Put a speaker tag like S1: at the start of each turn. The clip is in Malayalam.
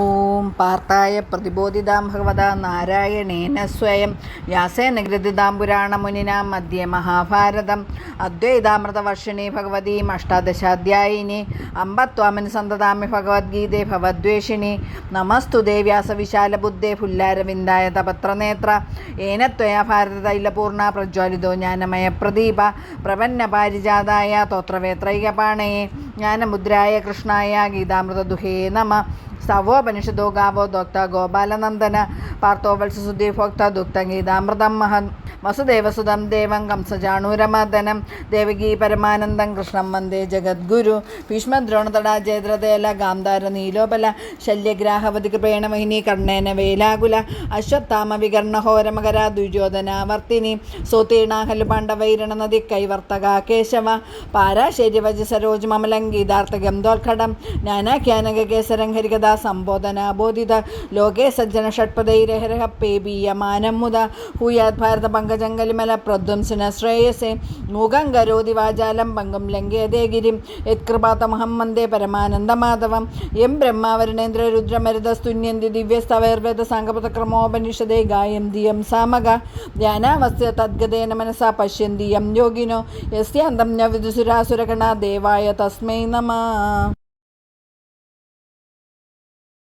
S1: ഓം പാർത്ഥായ പ്രതിബോധിതാം ഭഗവത നാരായണേന സ്വയം. വ്യാസേന പുരാണ മുനിനാം മധ്യേ മഹാഭാരതം. അദ്വൈതാമൃതവർഷിണി ഭഗവതീം അഷ്ടാദശാധ്യായിനി. അമ്പത്വാമന് സന്തതാമി ഭഗവത്ഗീതേ ഭവദ്വേഷിണി. നമസ്തുതേ വ്യാസവിശാലബുദ്ധേ ഫുല്ലാരവിന്ദായ തപത്രനേത്ര. ഏന ത്വയാ ഭാരതതൈലപൂർണ പ്രജ്വലിതോ ജ്ഞാനമയ പ്രദീപ. പ്രപന്ന പാരിജാതായ തോത്രവേത്രൈകപാണയെ ജ്ഞാനമുദ്രായ കൃഷ്ണായ ഗീതാമൃതദുഹേ നമ. സവോപനിഷദോ ഗാവോ ദോക്ത ഗോപാലനന്ദന പാർത്ഥോ വത്സസുധി ഭോക്ത ദുക്ത ഗീതാമൃതം മഹൻ വസുദേവസുതം ദേവം കംസചാണൂരമർദ്ദനം ദേവകീ പരമാനന്ദം കൃഷ്ണം വന്ദേ ജഗദ്ഗുരു ഭീഷ്മദ്രോണതട ജയദ്രതേല ഗാന്ധാര നീലോപല ശല്യഗ്രാഹവതി കൃപേണ മഹിനി കർണേന വേലാകുല അശ്വത്ഥാമ വികർണഹോരമകര ദുര്യോധനാവർത്തിനി സോതീണാഹലു പാണ്ഡവൈരണ നദി കൈവർത്തക കേശവ പാരാശേര്യവജ സരോജ് മമലം ഗീതാർത്ഥകം ദോൽഖടം ജ്ഞാനാഖ്യാനകേസരം ഹരികഥാ സംബോധന ബോധിത ലോകേ സജ്ജന ഷട്പദൈരഹരഹ പേബീയമാനം മുത. ഹൂയാത് ഭാരത പങ്കജങ്കലിമല പ്രധ്വംസന ശ്രേയസേ. മൂകം കരോതി വാചാലം പങ്കം ലംഘ്യതേ ഗിരിം യത്കൃപാതമഹം വന്ദേ പരമാനന്ദമാധവം. എം ബ്രഹ്മാവരുണേന്ദ്ര രുദ്രമരുതസ്തുന്യന്തി ദിവ്യസ്തവയർവേദ സാങ്കപതക്രമോപനിഷദേ ഗായന്തി യം സാമക ധ്യാനാവസ്ഥ തദ്ഗതേന മനസാ പശ്യന്തി യം യോഗിനോ. യസ്യാന്തം ന വിദുസുരാസുരഗണ ദേവായ തസ്മൈ നമ.